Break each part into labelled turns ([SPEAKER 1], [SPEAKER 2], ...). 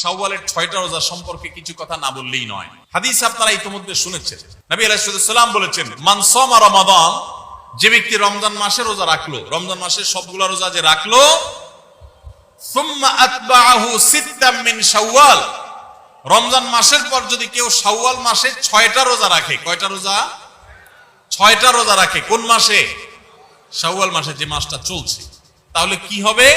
[SPEAKER 1] শাওয়ালের ছয়টা রোজা সম্পর্কে কিছু কথা না বললেই নয়। হাদিস আপনারা ইতিমধ্যে শুনেছেন। নবী আলাইসাল্লাম বলেছেন মানসমা রমাদান, যে ব্যক্তি রমজান মাসে রোজা রাখল, রমজান মাসের সবগুলো রোজা যে রাখল রমজান মাসের পর যদি কেউ শাওয়াল মাসে ছয়টা রোজা রাখে, কয়টা রোজা? ছয়টা রোজা রাখে। কোন মাসে? শাওয়াল মাসে যে মাসটা চলছে। তাহলে কি হবে?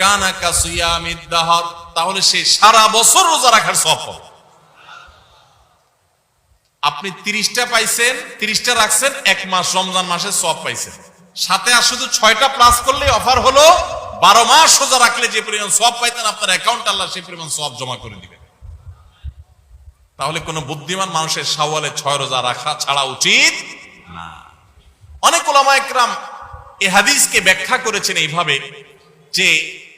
[SPEAKER 1] কানা কাসিয়ামিদ দাহর, তাহলে সে সারা বছর রোজা রাখার সফল। আপনি তিরিশটা পাইছেন রাখছেন, এক মাস, রমজান সব পাইছেন। সাথে আর শুধু ছয়টা প্লাস করলে অফার হলো, বারো মাস সোজা রাখলে যে পরিমাণ সব পাইতেন, আপনার অ্যাকাউন্ট আল্লাহ সেই পরিমাণ সব জমা করে দিবে তাহলে কোন বুদ্ধিমান মানুষের সাওয়ালে ছয় রোজা রাখা ছাড়া উচিত না। অনেক ওলামা একরাম এ হাদিসকে ব্যাখ্যা করেছেন এইভাবে যে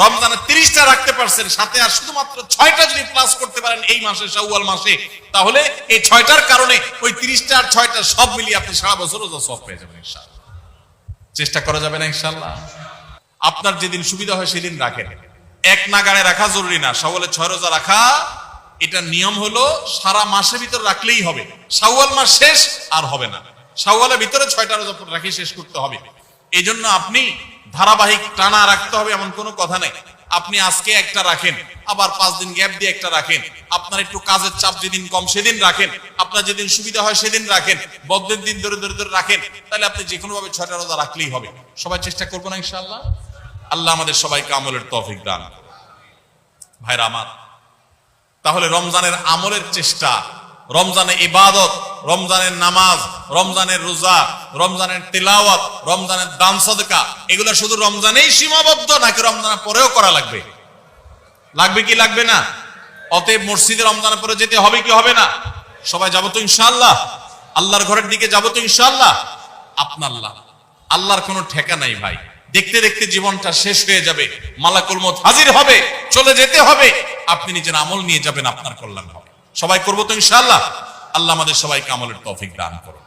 [SPEAKER 1] রমজানে তিরিশটা রাখতে পারছেন, সাথে আর শুধুমাত্র ছয়টা যদি প্লাস করতে পারেন এই মাসে শাওয়াল মাসে, তাহলে এই ছয়টার কারণে ওই তিরিশটা আর ছয়টা সব মিলিয়ে আপনি সারা বছর রোজা সব পেয়ে যাবেন ইনশাআল্লাহ। চেষ্টা করা যাবে না ইনশাআল্লাহ। আপনার যেদিন সুবিধা হয় সেদিন রাখেন। এক নাগাড়ে রাখা জরুরি না, শাওয়ালে ছয় রোজা রাখা, এটা নিয়ম হলো সারা মাসের ভিতর রাখলেই হবে। শাওয়াল মাস শেষ আর হবে না। শাওয়ালের ভিতরে ছয়টা রোজা রাখি শেষ করতে হবে। এই জন্য আপনি ধারাবাহিক টানা রাখতে হবে এমন কোনো কথা নেই। আপনি আজকে একটা রাখেন, আবার পাঁচ দিন গ্যাপ দিয়ে একটা রাখেন। আপনার একটু কাজের চাপ যেদিন কম, সেদিন রাখেন। আপনার যেদিন সুবিধা হয়, সেদিন রাখেন। বদ্ধের দিন ধরে ধরে ধরে রাখেন। তাহলে আপনি যে কোনো ভাবে ছয়টা রোজা রাখলেই হবে। সবাই চেষ্টা করব না ইনশাআল্লাহ? আল্লাহ আমাদের সবাইকে আমলের তৌফিক দান। ভাইরা আমার, তাহলে রমজানের আমলের চেষ্টা রমজানে ইবাদত, রমজানের নামাজ, রমজানের রোজা, রমজানের তিলাওয়াত, রমজানের দান সদকা, এগুলো শুধু রমজানেই সীমাবদ্ধ নাকি রমজানের পরেও করা লাগবে? লাগবে কি লাগবে না? অতএব মসজিদে রমজানের পরে যেতে হবে কি হবে না? সবাই যাব তো ইনশাআল্লাহ। আল্লাহর ঘরের দিকে যাব তো ইনশাআল্লাহ। আপনার আল্লাহ আল্লাহর কোনো ঠেকা নাই ভাই। দেখতে দেখতে জীবনটা শেষ হয়ে যাবে। মালাকুল মত হাজির হবে। চলে যেতে হবে। আপনি নিজের আমল নিয়ে যাবেন, আপনার কল্যাণ হবে। সবাই করব তো ইনশাল্লাহ আল্লাহ আমাদের সবাইকে আমলের তৌফিক দান করুন।